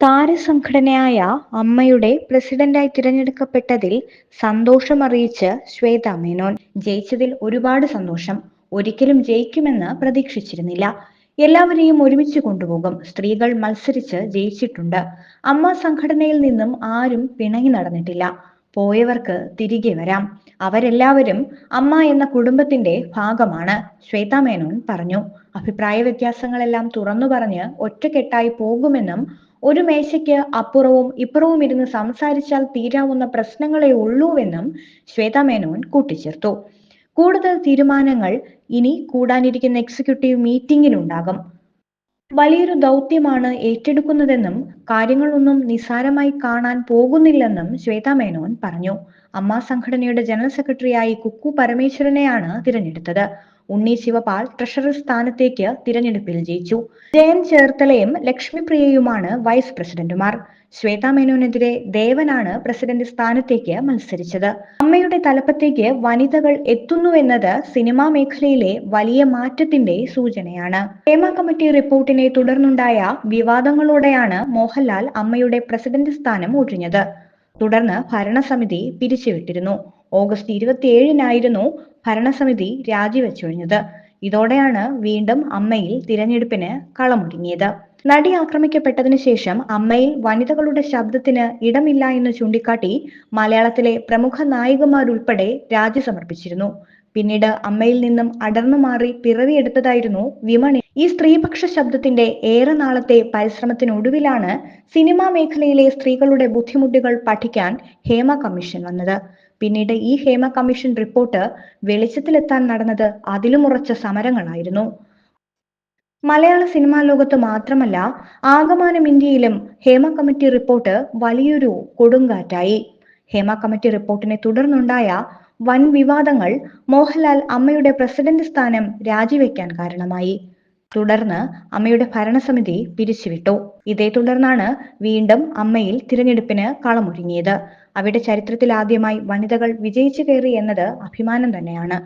താരസംഘടനയായ അമ്മയുടെ പ്രസിഡന്റായി തിരഞ്ഞെടുക്കപ്പെട്ടതിൽ സന്തോഷമറിയിച്ച് ശ്വേത മേനോൻ. ജയിച്ചതിൽ ഒരുപാട് സന്തോഷം. ഒരിക്കലും ജയിക്കുമെന്ന് പ്രതീക്ഷിച്ചിരുന്നില്ല. എല്ലാവരെയും ഒരുമിച്ച് കൊണ്ടുപോകും. സ്ത്രീകൾ മത്സരിച്ച് ജയിച്ചിട്ടുണ്ട്. അമ്മ സംഘടനയിൽ നിന്നും ആരും പിണങ്ങി നടന്നിട്ടില്ല. പോയവർക്ക് തിരികെ വരാം. അവരെല്ലാവരും അമ്മ എന്ന കുടുംബത്തിന്റെ ഭാഗമാണ് ശ്വേത മേനോൻ പറഞ്ഞു. അഭിപ്രായ വ്യത്യാസങ്ങളെല്ലാം തുറന്നു പറഞ്ഞ് ഒറ്റക്കെട്ടായി പോകുമെന്നും ഒരു മേശയ്ക്ക് അപ്പുറവും ഇപ്പുറവും ഇരുന്ന് സംസാരിച്ചാൽ തീരാവുന്ന പ്രശ്നങ്ങളെ ഉള്ളൂവെന്നും ശ്വേത മേനോൻ കൂട്ടിച്ചേർത്തു. കൂടുതൽ തീരുമാനങ്ങൾ ഇനി കൂടാനിരിക്കുന്ന എക്സിക്യൂട്ടീവ് മീറ്റിംഗിലുണ്ടാകും വലിയൊരു ദൗത്യമാണ് ഏറ്റെടുക്കുന്നതെന്നും കാര്യങ്ങളൊന്നും നിസ്സാരമായി കാണാൻ പോകുന്നില്ലെന്നും ശ്വേത മേനോൻ പറഞ്ഞു. അമ്മ സംഘടനയുടെ ജനറൽ സെക്രട്ടറിയായി കുക്കു പരമേശ്വരനെയാണ് തിരഞ്ഞെടുത്തത്. ഉണ്ണി ശിവപാൽ ട്രഷറർ സ്ഥാനത്തേക്ക് തിരഞ്ഞെടുപ്പിൽ ജയിച്ചു. ജയൻ ചേർത്തലയും ലക്ഷ്മിപ്രിയയുമാണ് വൈസ് പ്രസിഡന്റുമാർ. ശ്വേതാ മേനോനെതിരെ ദേവനാണ് പ്രസിഡന്റ് സ്ഥാനത്തേക്ക് മത്സരിച്ചത്. അമ്മയുടെ തലപ്പത്തേക്ക് വനിതകൾ എത്തുന്നുവെന്നത് സിനിമാ മേഖലയിലെ വലിയ മാറ്റത്തിന്റെ സൂചനയാണ്. ഹേമ കമ്മിറ്റി റിപ്പോർട്ടിനെ തുടർന്നുണ്ടായ വിവാദങ്ങളോടെയാണ് മോഹൻലാൽ അമ്മയുടെ പ്രസിഡന്റ് സ്ഥാനം ഒഴിഞ്ഞത്. തുടർന്ന് ഭരണസമിതി പിരിച്ചുവിട്ടിരുന്നു. ഓഗസ്റ്റ് ഇരുപത്തിയേഴിനായിരുന്നു ഭരണസമിതി രാജിവെച്ചൊഴിഞ്ഞത്. ഇതോടെയാണ് വീണ്ടും അമ്മയിൽ തിരഞ്ഞെടുപ്പിന് കളമൊരുങ്ങിയത്. നടി ആക്രമിക്കപ്പെട്ടതിന് ശേഷം അമ്മയിൽ വനിതകളുടെ ശബ്ദത്തിന് ഇടമില്ല എന്ന് ചൂണ്ടിക്കാട്ടി മലയാളത്തിലെ പ്രമുഖ നായികമാരുൾപ്പെടെ രാജി സമർപ്പിച്ചിരുന്നു പിന്നീട് അമ്മയിൽ നിന്നും അടർന്നു മാറി പിറവിയെടുത്തതായിരുന്നു വിമണി. ഈ സ്ത്രീപക്ഷ ശബ്ദത്തിന്റെ ഏറെ നാളത്തെ പരിശ്രമത്തിനൊടുവിലാണ് സിനിമാ മേഖലയിലെ സ്ത്രീകളുടെ ബുദ്ധിമുട്ടുകൾ പഠിക്കാൻ ഹേമ കമ്മീഷൻ വന്നത്. പിന്നീട് ഈ ഹേമ കമ്മീഷൻ റിപ്പോർട്ട് വെളിച്ചത്തിലെത്താൻ നടന്നത് അതിലും ഉറച്ച സമരങ്ങളായിരുന്നു. മലയാള സിനിമാ ലോകത്ത് മാത്രമല്ല ആകമാനം ഇന്ത്യയിലും ഹേമ കമ്മിറ്റി റിപ്പോർട്ട് വലിയൊരു കൊടുങ്കാറ്റായി. ഹേമ കമ്മിറ്റി റിപ്പോർട്ടിനെ തുടർന്നുണ്ടായ വൻ വിവാദങ്ങൾ മോഹൻലാൽ അമ്മയുടെ പ്രസിഡന്റ് സ്ഥാനം രാജിവെക്കാൻ കാരണമായി. തുടർന്ന് അമ്മയുടെ ഭരണസമിതി പിരിച്ചുവിട്ടു. ഇതേ തുടർന്നാണ് വീണ്ടും അമ്മയിൽ തിരഞ്ഞെടുപ്പിന് കളമൊരുങ്ങിയത്. അവിടെ ചരിത്രത്തിൽ ആദ്യമായി വനിതകൾ വിജയിച്ചു കയറി എന്നത് അഭിമാനം തന്നെയാണ്.